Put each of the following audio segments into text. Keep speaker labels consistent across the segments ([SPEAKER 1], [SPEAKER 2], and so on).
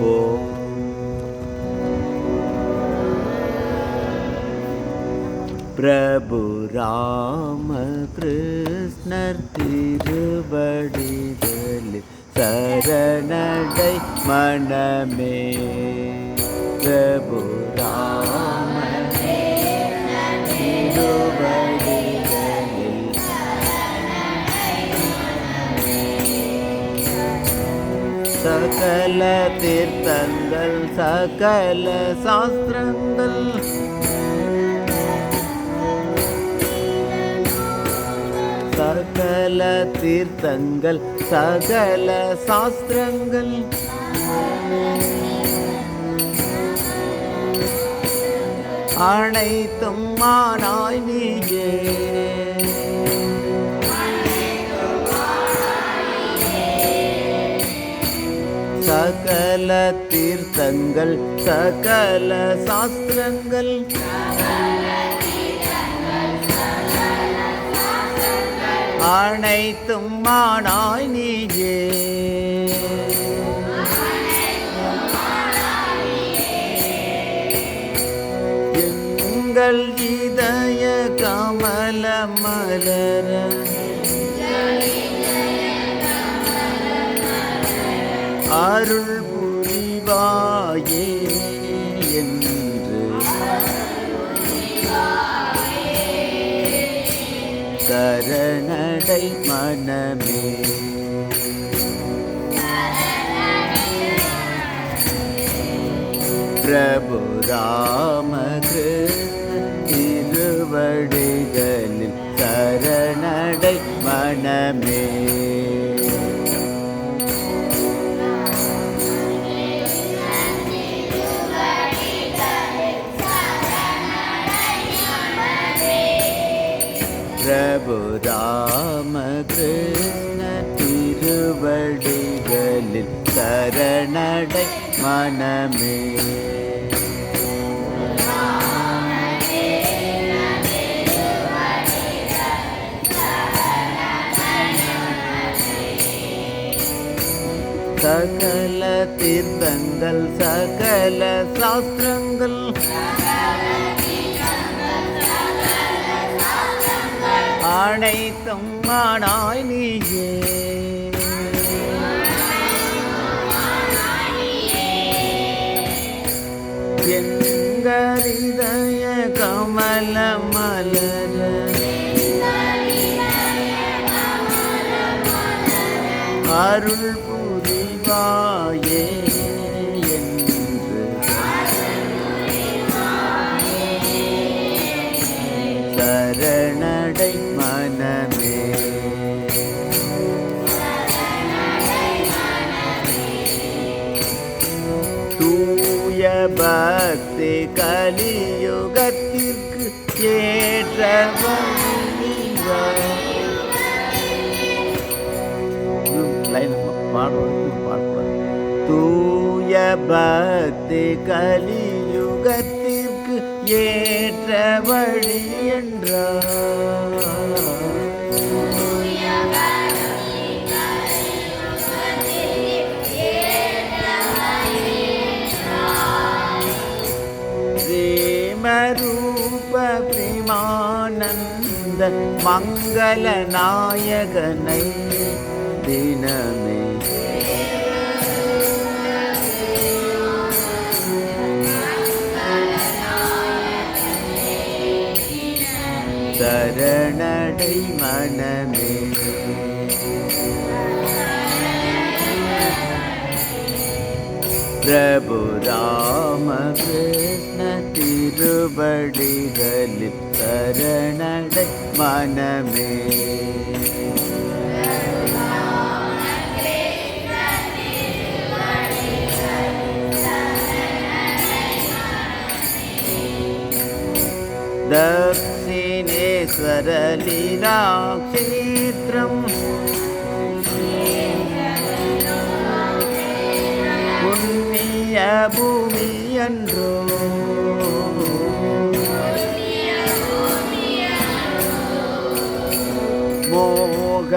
[SPEAKER 1] ஓ. பிரபு ராம கிருஷ்ணர் திருவடிகளில் சரணடை மனமே. பிரபு ராம சகல தீர்த்தங்கள் சகல சாஸ்திரங்கள். சகல தீர்த்தங்கள் சகல சாஸ்திரங்கள். அனைத்தும் மானாய் நீயே. சகல தீர்த்தங்கள் சகல சாஸ்திரங்கள். அனைத்தும் மானாய் நீயே. எங்கள் இதய கமல மலர. அருள் சரணடை மனமே. பிரபு ராம திருவடிகளில் சரணடை மனமே. பிரபு ராம கிருஷ்ண திருவடிகளில் சரணடை மனமே. சகல தீர்த்தங்கள் சகல சாஸ்திரங்கள். அனைத்தும் ஆனாய் நீயே. எங்கள் இதய கமல மலர அருள் பக்தி கலியுகத்திற்கு ஏற்ற தூய பக்தி கலியுகத்திற்கு ஏற்ற வழி என்றார். பிரேமானந்த மங்கள நாயகனை தினமே. சரணடை மனமே. பிரபு ராம திருவடிகளில் சரணடை மனமே दक्षिणेश्वरलीलाक्षेत्रम् புண்ணியபூமி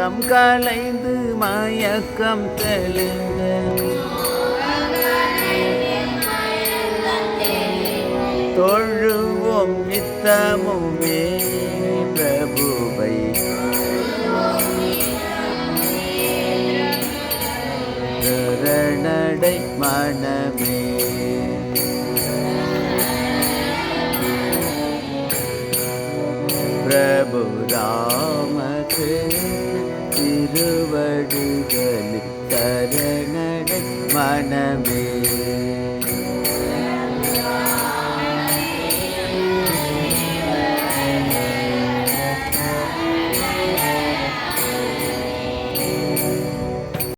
[SPEAKER 1] மோகம் கலைந்து மயக்கம் தெளிந்த தொழுவோம் நித்தமுமே பிரபுவை. சரணடை மனமே. प्रभु राम திருவடிகளில் சரணடை மனமே